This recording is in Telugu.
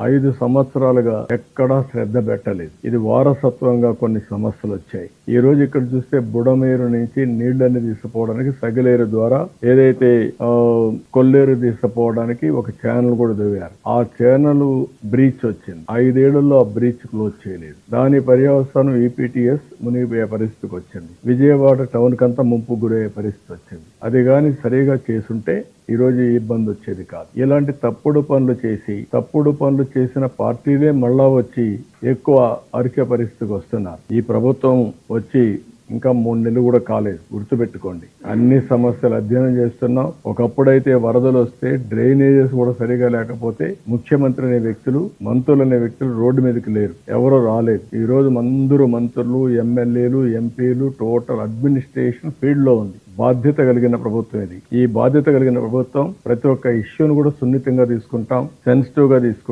ఐదు సంవత్సరాలుగా ఎక్కడా శ్రద్ధ పెట్టలేదు. ఇది వారసత్వంగా కొన్ని సమస్యలు వచ్చాయి ఈ రోజు ఇక్కడ చూస్తే బుడమేరు నుంచి నీళ్ళన్నీ తీసుకుపోవడానికి సగిలేరు ద్వారా ఏదైతే కొల్లేరు తీసుకుపోవడానికి ఒక ఛానల్ కూడా దిగారు ఆ ఛానల్ బ్రీచ్ వచ్చింది. ఐదేళ్ళలో ఆ బ్రీచ్ క్లోజ్ చేయలేదు. దాని పర్యవసానం ఈపీటీఎస్ మునిగిపోయే పరిస్థితికి వచ్చింది. విజయవాడ టౌన్ కంతా ముంపు గురయ్యే పరిస్థితి వచ్చింది. అది కానీ సరిగా చేసుంటే ఈరోజు ఈ ఇబ్బంది వచ్చేది కాదు. ఇలాంటి తప్పుడు పనులు చేసి తప్పుడు పనులు చేసిన పార్టీలే మళ్ళా వచ్చి ఎక్కువ అరికే పరిస్థితికి వస్తున్నారు. ఈ ప్రభుత్వం వచ్చి ఇంకా మూడు నెలలు కూడా కాలేదు. గుర్తుపెట్టుకోండి. అన్ని సమస్యలు అధ్యయనం చేస్తున్నాం. ఒకప్పుడైతే వరదలు వస్తే డ్రైనేజెస్ కూడా సరిగా లేకపోతే ముఖ్యమంత్రి అనే వ్యక్తులు మంత్రులు అనే వ్యక్తులు రోడ్డు మీదకి లేరు. ఎవరు రాలేదు. ఈ రోజు అందరూ మంత్రులు ఎమ్మెల్యేలు ఎంపీలు టోటల్ అడ్మినిస్ట్రేషన్ ఫీల్డ్లో ఉంది. బాధ్యత కలిగిన ప్రభుత్వం ఇది. ఈ బాధ్యత కలిగిన ప్రభుత్వం ప్రతి ఒక్క ఇష్యూను కూడా సున్నితంగా తీసుకుంటాం. సెన్సిటివ్గా తీసుకుంటాం.